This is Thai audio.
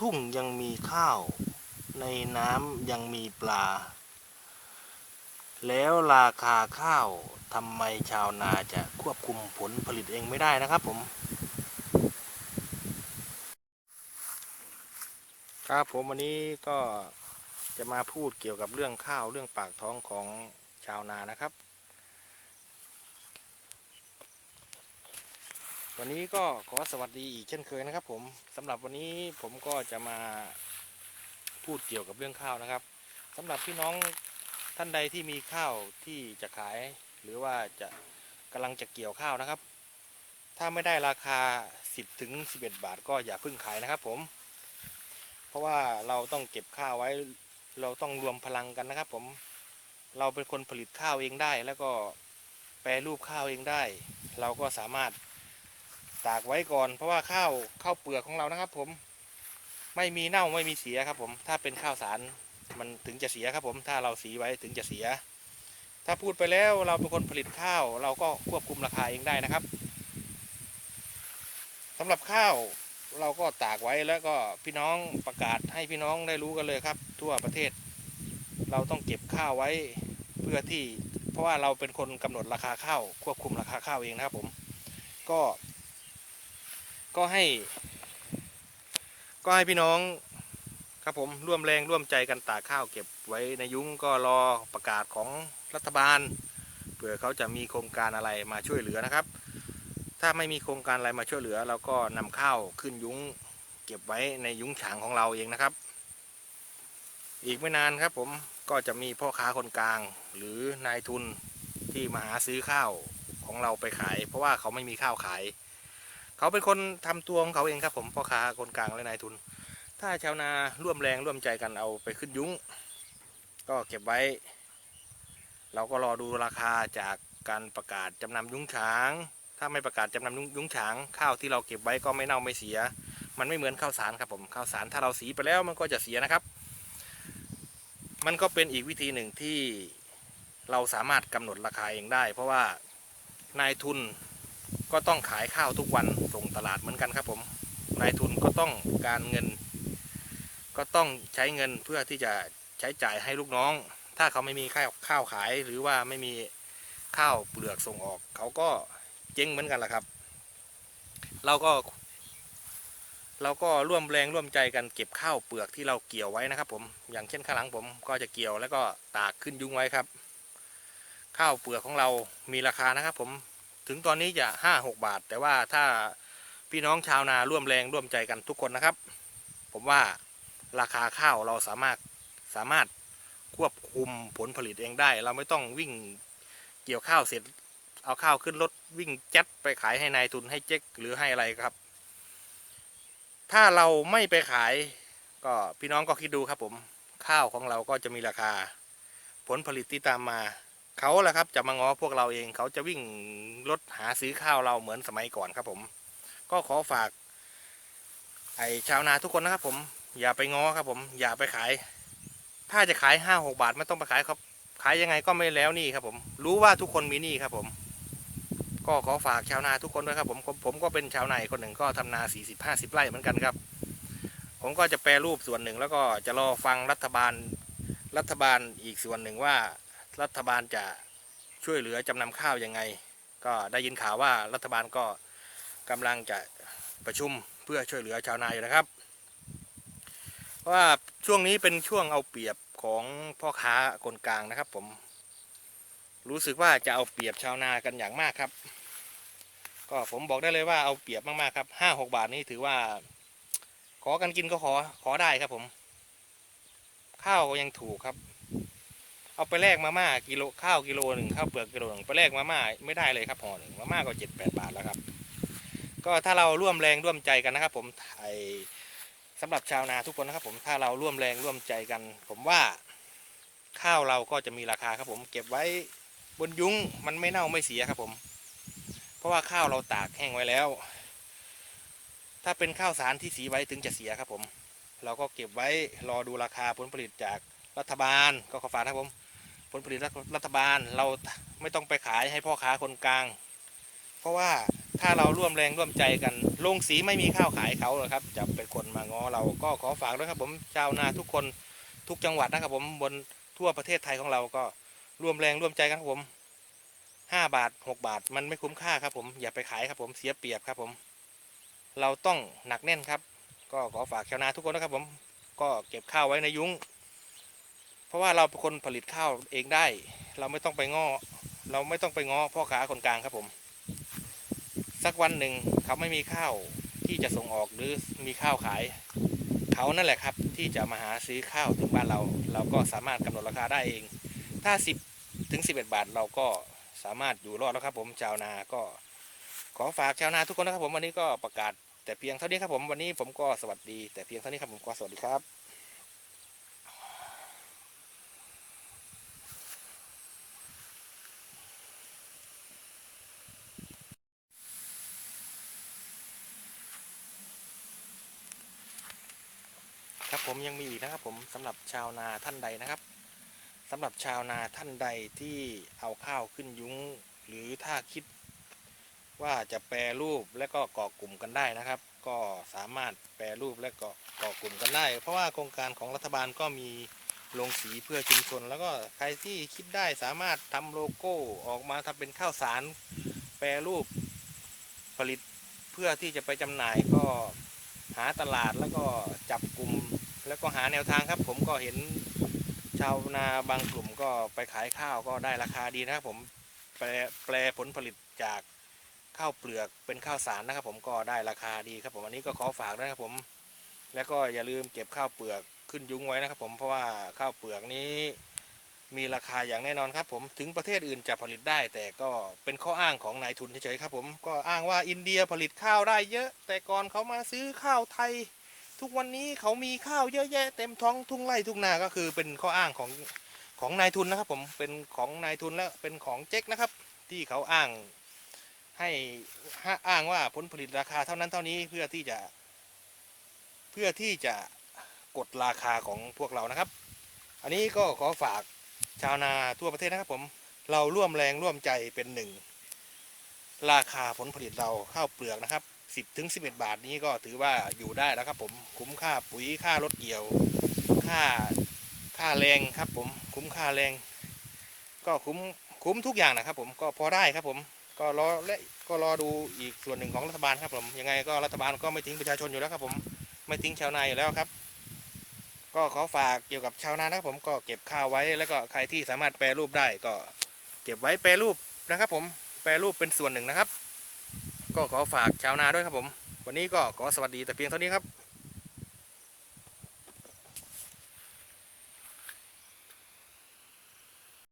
ทุ่งยังมีข้าว ในน้ำยังมีปลา แล้วราคาข้าวทำไมชาวนาจะควบคุมผลผลิตเองไม่ได้นะครับผม ครับผมวันนี้ก็จะมาพูดเกี่ยวกับเรื่องข้าวเรื่องปากท้องของชาวนานะครับ วันนี้ก็ขอสวัสดีอีกเช่นเคยนะครับ ผมสำหรับวันนี้ผมก็จะมาพูดเกี่ยวกับเรื่องข้าวนะครับสำหรับพี่น้องท่านใดที่มีข้าวที่จะขาย หรือว่าจะกำลังจะเกี่ยวข้าวนะครับ ถ้าไม่ได้ราคา 10ถึง11 บาท ก็อย่าเพิ่งขายนะครับ ผม เพราะว่าเราต้องเก็บข้าวไว้เราต้องรวมพลังกันนะครับ ผมเราเป็นคนผลิตข้าวเองได้ แล้วก็แปรรูปข้าวเองได้ เราก็สามารถ ตากไว้ก่อน เพราะว่าข้าวข้าวเปลือกของเรานะครับ ผมไม่มีเน่าไม่มีเสียครับ ผม ถ้าเป็นข้าวสารมันถึงจะเสียครับ ผมถ้าเราสีไว้ถึงจะเสีย ถ้าพูดไปแล้วเราเป็นคนผลิตข้าว เราก็ควบคุมราคาเองได้นะครับสำหรับข้าวเราก็ตากไว้แล้วก็พี่น้องประกาศให้พี่น้องได้รู้กันเลยครับ ทั่วประเทศ เราต้องเก็บข้าวไว้เพื่อที่ เพราะว่าเราเป็นคนกำหนดราคาข้าวควบคุมราคาข้าวเองนะครับ ผม ก็ ก็ให้ ก็ให้พี่น้องครับผมร่วมแรงร่วมใจกันตากข้าวเก็บไว้ในยุ้งก็รอประกาศของรัฐบาลเผื่อเขาจะมีโครงการอะไรมาช่วยเหลือนะครับ ถ้าไม่มีโครงการอะไรมาช่วยเหลือ เราก็นำข้าวขึ้นยุ้ง เก็บไว้ในยุ้งฉางของเราเองนะครับ อีกไม่นานครับผมก็จะมีพ่อค้าคนกลาง หรือนายทุนที่มาหาซื้อข้าวของเราไปขาย เพราะว่าเขาไม่มีข้าวขาย เขาเป็นคนทำตัวของเขาเองครับ ผมพ่อค้าคนกลางและนายทุน ถ้าชาวนาร่วมแรงร่วมใจกันเอาไปขึ้นยุ้ง ก็เก็บไว้ เราก็รอดูราคาจากการประกาศจำนำยุ้งฉาง ถ้าไม่ประกาศจำนำยุ้งยุ้งฉาง ข้าวที่เราเก็บไว้ก็ไม่เน่าไม่เสีย มันไม่เหมือนข้าวสารครับผมข้าวสารถ้าเราสีไปแล้วมันก็จะเสียนะครับ มันก็เป็นอีกวิธีหนึ่งที่เราสามารถกำหนดราคาเองได้ เพราะว่านายทุน ก็ต้องขายข้าวทุกวันส่งตลาดเหมือนกันครับผมนายทุนก็ต้องการเงิน ก็ต้องใช้เงินเพื่อที่จะใช้จ่ายให้ลูกน้อง ถ้าเขาไม่มีข้าวข้าวขายหรือว่าไม่มีข้าวเปลือกส่งออก เขาก็เจ๊งเหมือนกันแหละครับ เราก็ เราก็ร่วมแรงร่วมใจกันเก็บข้าวเปลือกที่เราเกี่ยวไว้นะครับ ผมอย่างเช่นข้างหลังผมก็จะเกี่ยวแล้วก็ตากขึ้นยุงไว้ครับ ข้าวเปลือกของเรามีราคานะครับ ผม ถึงตอนนี้จะห้าหกบาท แต่ว่าถ้าพี่น้องชาวนาร่วมแรงร่วมใจกันทุกคนนะครับ ผมว่าราคาข้าวเราสามารถสามารถควบคุมผลผลิตเองได้ เราไม่ต้องวิ่งเกี่ยวข้าวเสร็จ เอาข้าวขึ้นรถวิ่งแจ็ดไปขายให้นายทุนให้เจ๊กหรือให้อะไรครับ ถ้าเราไม่ไปขายก็พี่น้องก็คิดดูครับผมข้าวของเราก็จะมีราคา ผลผลิตที่ตามมา เขาแหละครับจะมาง้อพวกเราเองเขาจะวิ่งรถหาซื้อข้าวเราเหมือนสมัยก่อนครับผม ก็ขอฝาก ไอ้ชาวนาทุกคนนะครับ ผม อย่าไปง้อครับ ผม อย่าไปขาย ถ้าจะขายห้าหกบาทไม่ต้องไปขายครับ ขายยังไงก็ไม่แล้วนี่ครับ ผม รู้ว่าทุกคนมีนี้ครับ ผม ก็ขอฝากชาวนาทุกคนด้วยครับ ผมผมก็เป็นชาวนาคนหนึ่งก็ทำนาสี่สิบห้าสิบไร่เหมือนกันครับ ผมก็จะแปรรูปส่วนหนึ่งแล้วก็จะรอฟังรัฐบาลรัฐบาลอีกส่วนหนึ่งว่า รัฐบาลจะช่วยเหลือจำนำข้าวยังไง ก็ได้ยินข่าวว่ารัฐบาลก็กำลังจะประชุมเพื่อช่วยเหลือชาวนาอยู่นะครับ เพราะว่าช่วงนี้เป็นช่วงเอาเปรียบของพ่อค้าคนกลางนะครับ ผม รู้สึกว่าจะเอาเปรียบชาวนากันอย่างมากครับ ก็ผมบอกได้เลยว่าเอาเปรียบมากๆครับห้าหกบาทนี้ถือว่า ขอกันกินก็ขอขอได้ครับผม ข้าวก็ยังถูกครับ เอาไปแลกมาม่ากิโลข้าวกิโลหนึ่งข้าวเปลือกกิโลหนึ่งไปแลกมาม่าไม่ได้เลยครับห่อหนึ่งมาม่าก็เจ็ดแปดบาทแล้วครับ ก็ถ้าเราร่วมแรงร่วมใจกันนะครับ ผมไอสำหรับชาวนาทุกคนนะครับผมถ้าเราร่วมแรงร่วมใจกัน ผมว่าข้าวเราก็จะมีราคาครับผม เก็บไว้บนยุ้งมันไม่เน่าไม่เสียครับผม เพราะว่าข้าวเราตากแห้งไว้แล้ว ถ้าเป็นข้าวสารที่สีไว้ถึงจะเสียครับผม เราก็เก็บไว้รอดูราคาผลผลิตจากรัฐบาลก็ขอฝากนะครับผม ลผลิตรัฐบาลเราไม่ต้องไปขายให้พ่อค้าคนกลาง เพราะว่าถ้าเราร่วมแรงร่วมใจกันโรงสีไม่มีข้าวขายเขาหรอกครับ จะเป็นคนมาง้อเราก็ขอฝากด้วยครับผมชาวนาทุกคนทุกจังหวัดนะครับผมบนทั่วประเทศไทยของเราก็ร่วมแรงร่วมใจกันครับผมห้าบาทหกบาทมันไม่คุ้มค่าครับผมอย่าไปขายครับผมเสียเปรียบครับผม เราต้องหนักแน่นครับ ก็ขอฝากชาวนาทุกคนนะครับผมก็เก็บข้าวไว้ในยุ้ง ราะว่าเราเป็นคนผลิตข้าวเองได้ เราไม่ต้องไปง้อเราไม่ต้องไปง้อพ่อค้าคนกลางครับผม สักวันหนึ่งเขาไม่มีข้าวที่จะส่งออกหรือมีข้าวขาย เขานั่นแหละครับที่จะมาหาซื้อข้าวถึงบ้านเรา เราก็สามารถกำหนดราคาได้เอง ถ้า 10ถึง11 บาทเราก็สามารถอยู่รอดแล้วครับผมชาวนาก็ ขอฝากชาวนาทุกคนนะครับผมวันนี้ก็ประกาศแต่เพียงเท่านี้ครับผมวันนี้ผมก็สวัสดีแต่เพียงเท่านี้ครับผมก็สวัสดีครับ ผมยังมีอีกนะครับผมสำหรับชาวนาท่านใดนะครับสำหรับชาวนาท่านใดที่เอาข้าวขึ้นยุ้ง หรือถ้าคิดว่าจะแปรรูปและก็ก่อกลุ่มกันได้นะครับ ก็สามารถแปรรูปและก็ก่อกลุ่มกันได้ เพราะว่าโครงการของรัฐบาลก็มีโรงสีเพื่อชุมชน แล้วก็ใครที่คิดได้สามารถทำโลโก้ออกมาทำเป็นข้าวสาร แปรรูปผลิตเพื่อที่จะไปจำหน่ายก็หาตลาดแล้วก็จับกลุ่ม แล้วก็หาแนวทางครับ ผมก็เห็นชาวนาบางกลุ่มก็ไปขายข้าวก็ได้ราคาดีนะครับผมแปลแปลผลผลิตจากข้าวเปลือกเป็นข้าวสารนะครับผมก็ได้ราคาดีครับผมอันนี้ก็ขอฝากนะครับผม แล้วก็อย่าลืมเก็บข้าวเปลือกขึ้นยุ้งไว้นะครับผมเพราะว่าข้าวเปลือกนี้มีราคาอย่างแน่นอนครับผมถึงประเทศอื่นจะผลิตได้ แต่ก็เป็นข้ออ้างของนายทุนเฉยๆครับผมก็อ้างว่าอินเดียผลิตข้าวได้เยอะ แต่ก่อนเขามาซื้อข้าวไทย ทุกวันนี้เขามีข้าวเยอะแยะเต็มท้องทุ่งไร่ทุ่งนาก็คือเป็นข้ออ้างของของนายทุนนะครับ ผมเป็นของนายทุนและเป็นของเจ๊กนะครับ ที่เขาอ้างให้อ้างว่าผลผลิตราคาเท่านั้นเท่านี้เพื่อที่จะ เพื่อที่จะกดราคาของพวกเรานะครับ อันนี้ก็ขอฝากชาวนาทั่วประเทศนะครับผมเราร่วมแรงร่วมใจเป็นหนึ่ง ราคาผลผลิตเราข้าวเปลือกนะครับ 10ถึง11 บาทนี้ก็ถือว่าอยู่ได้แล้วครับผมคุ้มค่าปุ๋ยค่ารถเกี่ยว ค่าค่าแรงครับผมคุ้มค่าแรง ก็คุ้มคุ้มทุกอย่างนะครับผมก็พอได้ครับผมก็รอและก็รอดูอีกส่วนหนึ่งของรัฐบาลครับผมยังไงก็รัฐบาลก็ไม่ทิ้งประชาชนอยู่แล้วครับผมไม่ทิ้งชาวนาอยู่แล้วครับ ก็ขอฝากเกี่ยวกับชาวนานะครับผมก็เก็บข้าวไว้แล้วก็ใครที่สามารถแปรรูปได้ก็เก็บไว้แปรรูปนะครับผมแปรรูปเป็นส่วนหนึ่งนะครับ ก็ขอฝากชาวนาด้วยครับผม วันนี้ก็ขอสวัสดีแต่เพียงเท่านี้ครับ